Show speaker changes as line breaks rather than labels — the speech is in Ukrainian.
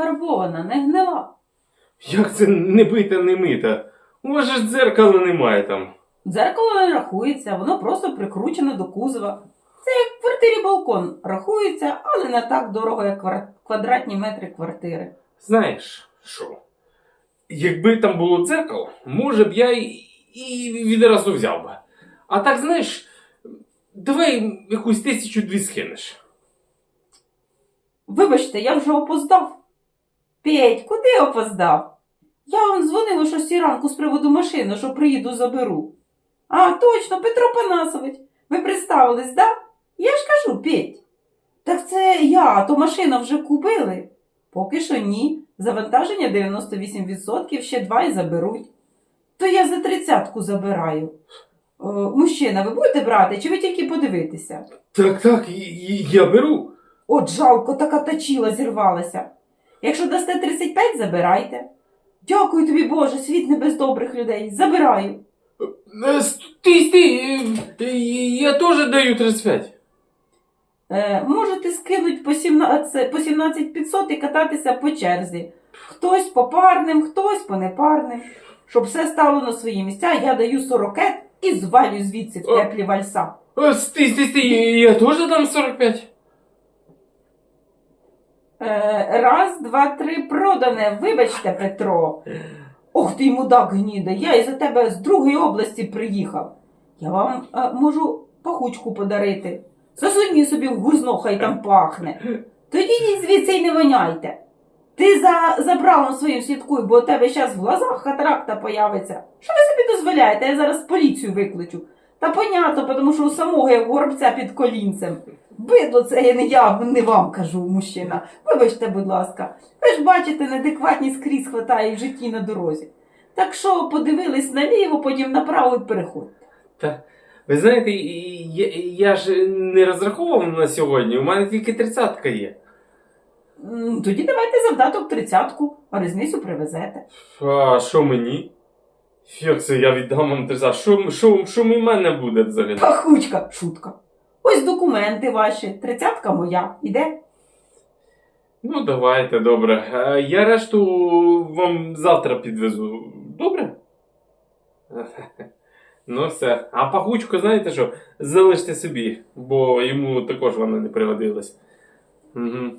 фарбована, не гнила.
Як це не бита, не мита? У вас же ж дзеркала немає там.
Дзеркало не рахується, воно просто прикручене до кузова. Це як в квартирі балкон рахується, але не так дорого, як квадратні метри квартири.
Знаєш що? Якби там було дзеркало, може б я і, і відразу взяв би. А так, знаєш, давай якусь тисячу дві скинеш.
Вибачте, я вже опоздав. Петь, куди опоздав? Я вам дзвонила що сі ранку з приводу машини, що приїду заберу. А, точно, Петро Панасович. Ви представились, да? Я ж кажу, Петь. Так це я, а то машину вже купили. Поки що ні. Завантаження 98%, ще два і заберуть. То я за тридцятку забираю. Е, мужчина, ви будете брати, чи ви тільки подивитися?
Так, так, я беру.
От жалко, така точіла зірвалася. Якщо дасте 35, забирайте. Дякую тобі, Боже, світ не без добрих людей. Забираю.
Е, Стій, стій, е, е, я теж даю 35.
Е, можете скинути по 17, по 17 500 і кататися по черзі. Хтось по парним, хтось по непарним. Щоб все стало на свої місця, я даю 40 і звалю звідси в теплі вальса.
Е, Стій, стій, стій, я теж дам 45.
Е, раз, два, три, продане. Вибачте, Петро. Ох ти мудак гніде, я із-за тебе з другої області приїхав. Я вам е, можу пахучку подарити. Засуньте собі в гузно, хай там пахне. Тоді йдіть звідси й не воняйте. Ти за, за правом своїм слідкуй, бо у тебе зараз в глазах катаракта появиться. Що ви собі дозволяєте? Я зараз поліцію викличу. Та понятно, тому що у самого є горобця під колінцем. Бидло це я не я, не вам кажу, мужчина. Вибачте, будь ласка. Ви ж бачите, неадекватність скрізь хватає в житті на дорозі. Так що подивились наліво, потім направо і переходьте.
Та, ви знаєте, я, я ж не розраховував на сьогодні, у мене тільки тридцятка є.
Тоді давайте завдаток тридцятку, а різницю привезете.
А що мені? Як це я віддам вам тридцятку? Що, що, що у мене буде взагалі?
Пахучка, шутка. Ось документи ваші, тридцятка моя. Іде?
Ну, давайте, добре. Е, Я решту вам завтра підвезу. Добре? Ну, все. А пахучку, знаєте що? Залиште собі, бо йому також вона не пригодилась. Угу.